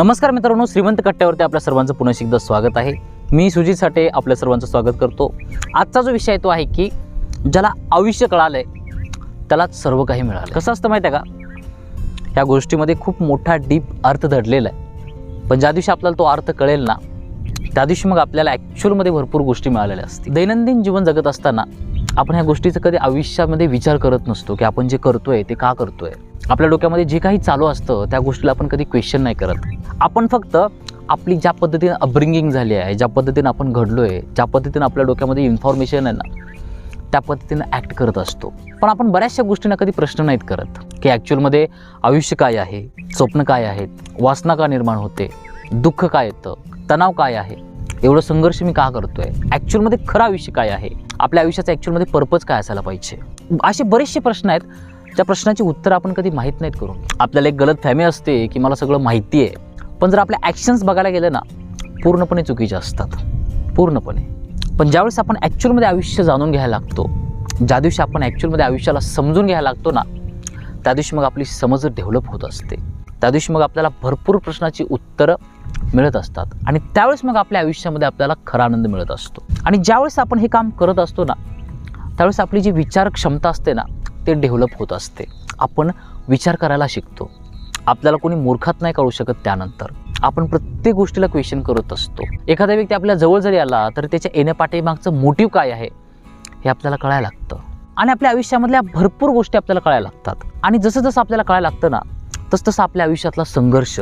नमस्कार मित्रांनो श्रीमंत कट्ट्यावरती आपल्या सर्वांचं पुन्हा एकदा स्वागत आहे. मी सुजित साठे आपल्या सर्वांचं स्वागत करतो. आजचा जो विषय तो आहे की ज्याला आयुष्य कळालंय त्यालाच सर्व काही मिळालं. कसं असतं माहिती आहे का? ह्या गोष्टीमध्ये खूप मोठा डीप अर्थ दडलेला आहे. पण ज्या दिवशी आपल्याला तो अर्थ कळेल ना त्या दिवशी मग आपल्याला ॲक्च्युअलमध्ये भरपूर गोष्टी मिळालेल्या असतील. दैनंदिन जीवन जगत असताना आपण ह्या गोष्टीचा कधी आयुष्यामध्ये विचार करत नसतो की आपण जे करतोय ते का करतोय? आपल्या डोक्यामध्ये जे काही चालू असतं त्या गोष्टीला आपण कधी क्वेश्चन नाही करत. आपण फक्त आपली ज्या पद्धतीनं अपब्रिंगिंग झाली आहे ज्या पद्धतीनं आपण घडलो आहे ज्या पद्धतीनं आपल्या डोक्यामध्ये इन्फॉर्मेशन आहे ना त्या पद्धतीनं ॲक्ट करत असतो. पण आपण बऱ्याचशा गोष्टींना कधी प्रश्न नाहीत करत की ॲक्च्युअलमध्ये आयुष्य काय आहे स्वप्न काय आहेत वासना का निर्माण होते दुःख काय येतं तणाव काय आहे एवढं संघर्ष मी का करतो आहे ॲक्च्युअलमध्ये खरं आयुष्य काय आहे आपल्या आयुष्याचा ॲक्च्युअलमध्ये पर्पज काय असायला पाहिजे? असे बरेचसे प्रश्न आहेत त्या प्रश्नाची उत्तरं आपण कधी माहीत नाहीत करून. आपल्याला एक गलत फॅमी असते की मला सगळं माहिती आहे. पण जर आपल्या ॲक्शन्स बघायला गेलं ना पूर्णपणे चुकीचे असतात. पूर्णपणे. पण ज्यावेळेस आपण ॲक्च्युअलमध्ये आयुष्य जाणून घ्यायला लागतो ज्या दिवशी आपण ॲक्च्युअलमध्ये आयुष्याला समजून घ्यायला लागतो ना त्या दिवशी मग आपली समज डेव्हलप होत असते. त्या दिवशी मग आपल्याला भरपूर प्रश्नाची उत्तरं मिळत असतात. आणि त्यावेळेस मग आपल्या आयुष्यामध्ये आपल्याला खरा आनंद मिळत असतो. आणि ज्यावेळेस आपण हे काम करत असतो ना त्यावेळेस आपली जी विचार क्षमता असते ना ते डेव्हलप होत असते. आपण विचार करायला शिकतो. आपल्याला कोणी मूर्खात नाही कळू शकत त्यानंतर. आपण प्रत्येक गोष्टीला क्वेश्चन करत असतो. एखादा व्यक्ती आपल्या जवळ जरी आला तर त्याच्या येण्यापाठीमागचं मोटिव्ह काय आहे हे आपल्याला कळायला लागतं. आणि आपल्या आयुष्यामधल्या भरपूर गोष्टी आपल्याला कळायला लागतात. आणि जसं जसं आपल्याला कळायला लागतं ना तसं तसं आपल्या आयुष्यातला संघर्ष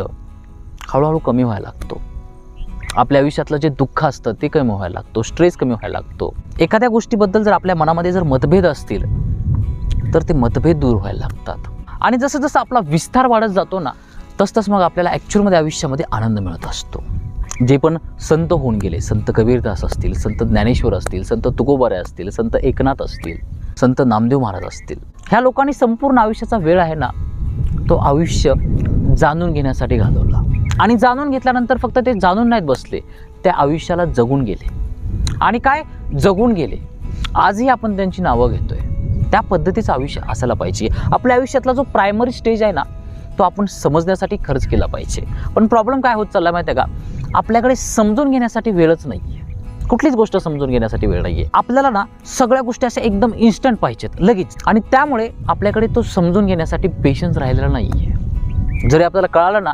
हळूहळू कमी व्हायला लागतो. आपल्या आयुष्यातलं जे दुःख असतं ते कमी व्हायला लागतो. स्ट्रेस कमी व्हायला लागतो. एखाद्या गोष्टीबद्दल जर आपल्या मनामध्ये जर मतभेद असतील तर ते मतभेद दूर व्हायला लागतात. आणि जसं जसं आपला विस्तार वाढत जातो ना तसतस मग आपल्याला ॲक्च्युअलमध्ये आयुष्यामध्ये आनंद मिळत असतो. जे पण संत होऊन गेले संत कबीरदास असतील संत ज्ञानेश्वर असतील संत तुकोबारे असतील संत एकनाथ असतील संत नामदेव महाराज असतील ह्या लोकांनी संपूर्ण आयुष्याचा वेळ आहे ना तो आयुष्य जाणून घेण्यासाठी घालवला. आणि जाणून घेतल्यानंतर फक्त ते जाणून नाहीत बसले त्या आयुष्याला जगून गेले. आणि काय? जगून गेले. आजही आपण त्यांची नावं घेतोय. त्या पद्धतीचं आयुष्य असायला पाहिजे. आपल्या आयुष्यातला जो प्रायमरी स्टेज आहे ना तो आपण समजण्यासाठी खर्च केला पाहिजे. पण प्रॉब्लेम काय होत चालला माहिती आहे का? आपल्याकडे समजून घेण्यासाठी वेळच नाही आहे कुठलीच गोष्ट समजून घेण्यासाठी वेळ नाही आहे आपल्याला ना सगळ्या गोष्टी अशा एकदम इन्स्टंट पाहिजेत लगेच. आणि त्यामुळे आपल्याकडे तो समजून घेण्यासाठी पेशन्स राहिलेला नाही आहे जरी आपल्याला कळालं ना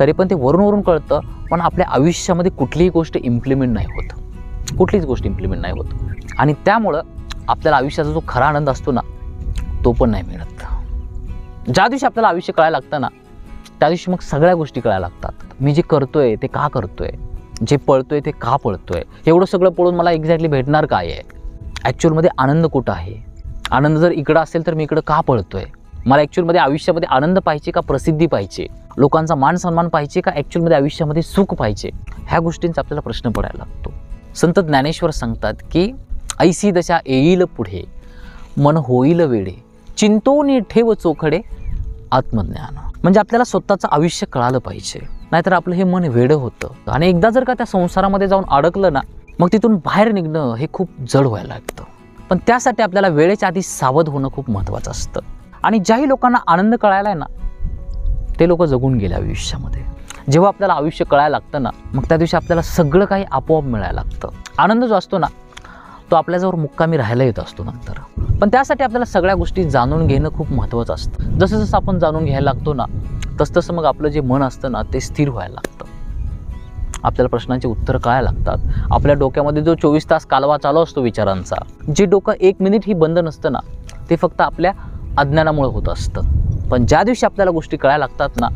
तरी पण ते वरून वरून कळतं पण आपल्या आयुष्यामध्ये कुठलीही गोष्ट इम्प्लिमेंट नाही होत. कुठलीच गोष्ट इम्प्लिमेंट नाही होत. आणि त्यामुळं आपल्याला आयुष्याचा जो खरा आनंद असतो ना तो पण नाही मिळत. ज्या दिवशी आपल्याला आयुष्य कळायला लागतं ना त्या दिवशी मग सगळ्या गोष्टी कळायला लागतात. मी जे करतोय ते का करतोय? जे पळतोय ते का पळतोय? एवढं सगळं पळून मला एक्झॅक्टली भेटणार काय आहे? ॲक्च्युअलमध्ये आनंद कुठं आहे? आनंद जर इकडं असेल तर मी इकडं का पळतोय? मला ॲक्च्युअलमध्ये आयुष्यामध्ये आनंद पाहिजे का प्रसिद्धी पाहिजे? लोकांचा मान सन्मान पाहिजे का ॲक्च्युअलमध्ये आयुष्यामध्ये सुख पाहिजे? ह्या गोष्टींचा आपल्याला प्रश्न पडायला लागतो. संत ज्ञानेश्वर सांगतात की ऐसी दशा येईल पुढे. मन होईल वेडे. चिंतोनी ठेव चोखडे. आत्मज्ञान. म्हणजे आपल्याला स्वतःचं आयुष्य कळालं पाहिजे. नाहीतर आपलं हे मन वेडं होतं. आणि एकदा जर का त्या संसारामध्ये जाऊन अडकलं ना मग तिथून बाहेर निघणं हे खूप जड व्हायला लागतं. पण त्यासाठी आपल्याला वेळेच्या आधी सावध होणं खूप महत्त्वाचं असतं. आणि ज्याही लोकांना आनंद कळायला आहे ना ते लोक जगून गेले आयुष्यामध्ये. जेव्हा आपल्याला आयुष्य कळायला लागतं ना मग त्या दिवशी आपल्याला सगळं काही आपोआप मिळायला लागतं. आनंद जो असतो ना तो आपल्याजवळ मुक्कामी राहायला येत असतो नंतर. पण त्यासाठी आपल्याला सगळ्या गोष्टी जाणून घेणं खूप महत्त्वाचं असतं. जसं जसं आपण जाणून घ्यायला लागतो ना तसं तसं मग आपलं जे मन असतं ना ते स्थिर व्हायला लागतं. आपल्याला प्रश्नांची उत्तरं कळायला लागतात? आपल्या डोक्यामध्ये जो चोवीस तास कालवा चालू असतो विचारांचा जे डोकं एक मिनिट ही बंद नसतं ना ते फक्त आपल्या अज्ञानामुळे होत असतं. पण ज्या दिवशी आपल्याला गोष्टी कळायला लागतात ना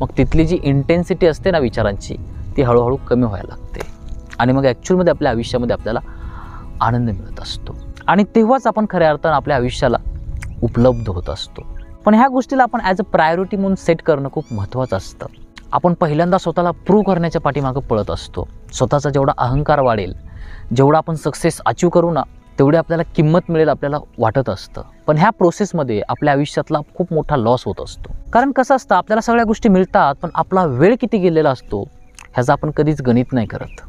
मग तिथली जी इंटेन्सिटी असते ना विचारांची ती हळूहळू कमी व्हायला लागते. आणि मग ॲक्च्युअलमध्ये आपल्या आयुष्यामध्ये आपल्याला आनंद मिळत असतो. आणि तेव्हाच आपण खऱ्या अर्थानं आपल्या आयुष्याला उपलब्ध होत असतो. पण ह्या गोष्टीला आपण ॲज अ प्रायोरिटी म्हणून सेट करणं खूप महत्त्वाचं असतं. आपण पहिल्यांदा स्वतःला प्रूव्ह करण्याच्या पाठीमागं पळत असतो. स्वतःचा जेवढा अहंकार वाढेल जेवढा आपण सक्सेस अचीव करू ना तेवढी आपल्याला किंमत मिळेल आपल्याला वाटत असतं. पण ह्या प्रोसेसमध्ये आपल्या आयुष्यातला खूप मोठा लॉस होत असतो. कारण कसं असतं आपल्याला सगळ्या गोष्टी मिळतात पण आपला वेळ किती गेलेला असतो ह्याचं आपण कधीच गणित नाही करत.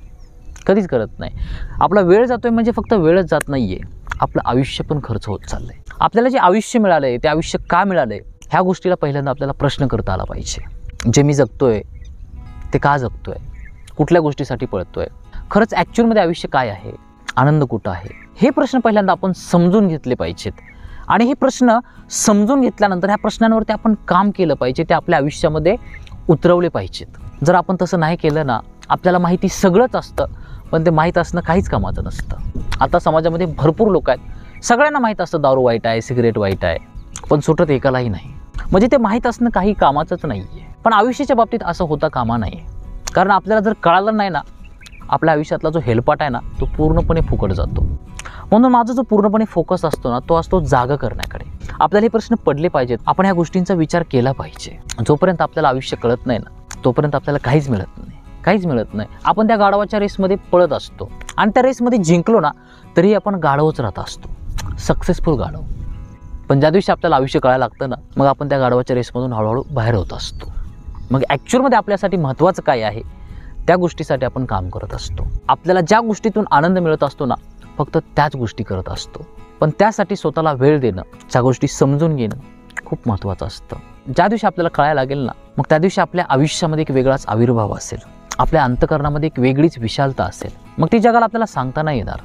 कधीच करत नाही. आपला वेळ जातोय म्हणजे फक्त वेळच जात नाही आहे आपलं आयुष्य पण खर्च होत चाललं आहे आपल्याला जे आयुष्य मिळालं आहे ते आयुष्य का मिळालं आहे ह्या गोष्टीला पहिल्यांदा आपल्याला प्रश्न करता आला पाहिजे. जे मी जगतोय ते का जगतोय? कुठल्या गोष्टीसाठी पळतोय? खरंच ॲक्च्युअलमध्ये आयुष्य काय आहे? आनंद कुठं आहे? हे प्रश्न पहिल्यांदा आपण समजून घेतले पाहिजेत. आणि हे प्रश्न समजून घेतल्यानंतर ह्या प्रश्नांवरती आपण काम केलं पाहिजे ते आपल्या आयुष्यामध्ये उतरवले पाहिजेत. जर आपण तसं नाही केलं ना आपल्याला माहिती सगळंच असतं. पण ते माहीत असणं काहीच कामाचं नसतं. आता समाजामध्ये भरपूर लोक आहेत. सगळ्यांना माहीत असतं दारू वाईट आहे सिगरेट वाईट आहे. पण सुटत एकालाही नाही. म्हणजे ते माहीत असणं काही कामाचंच नाही आहे पण आयुष्याच्या बाबतीत असं होता कामा नाही. कारण आपल्याला जर कळालं नाही ना आपल्या आयुष्यातला जो हेलपाट आहे ना तो पूर्णपणे फुकट जातो. म्हणून माझा जो पूर्णपणे फोकस असतो ना तो असतो जागा करण्याकडे. आपल्याला हे प्रश्न पडले पाहिजेत. आपण ह्या गोष्टींचा विचार केला पाहिजे. जोपर्यंत आपल्याला आयुष्य कळत नाही ना तोपर्यंत आपल्याला काहीच मिळत नाही. काहीच मिळत नाही. आपण त्या गाढवाच्या रेसमध्ये पळत असतो. आणि त्या रेसमध्ये जिंकलो ना तरी आपण गाढवच राहत असतो. सक्सेसफुल गाढव. पण ज्या दिवशी आपल्याला आयुष्य कळायला लागतं ना मग आपण त्या गाढवाच्या रेसमधून हळूहळू बाहेर होत असतो. मग ॲक्च्युअलमध्ये आपल्यासाठी महत्त्वाचं काय आहे? त्या गोष्टीसाठी आपण काम करत असतो. आपल्याला ज्या गोष्टीतून आनंद मिळत असतो ना फक्त त्याच गोष्टी करत असतो. पण त्यासाठी स्वतःला वेळ देणं त्या गोष्टी समजून घेणं खूप महत्त्वाचं असतं. ज्या दिवशी आपल्याला कळायला लागेल ना मग त्या दिवशी आपल्या आयुष्यामध्ये एक वेगळाच आविर्भाव असेल. आपल्या अंतकरणामध्ये एक वेगळीच विशालता असेल. मग ती जगाला आपल्याला सांगता नाही येणार.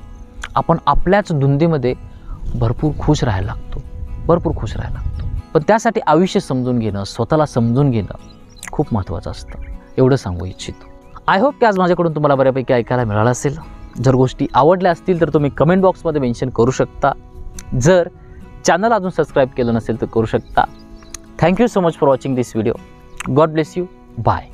आपण आपल्याच धुंदीमध्ये भरपूर खुश राहायला लागतो. भरपूर खुश राहायला लागतो. पण त्यासाठी आयुष्य समजून घेणं स्वतःला समजून घेणं खूप महत्त्वाचं असतं. एवढं सांगू इच्छितो. आय होप की आज माझ्याकडून तुम्हाला बऱ्यापैकी ऐकायला मिळालं असेल. जर गोष्टी आवडल्या असतील तर तुम्ही कमेंट बॉक्समध्ये मेन्शन करू शकता. जर चॅनल अजून सबस्क्राईब केलं नसेल तर करू शकता. Thank you so much for watching this video God bless you bye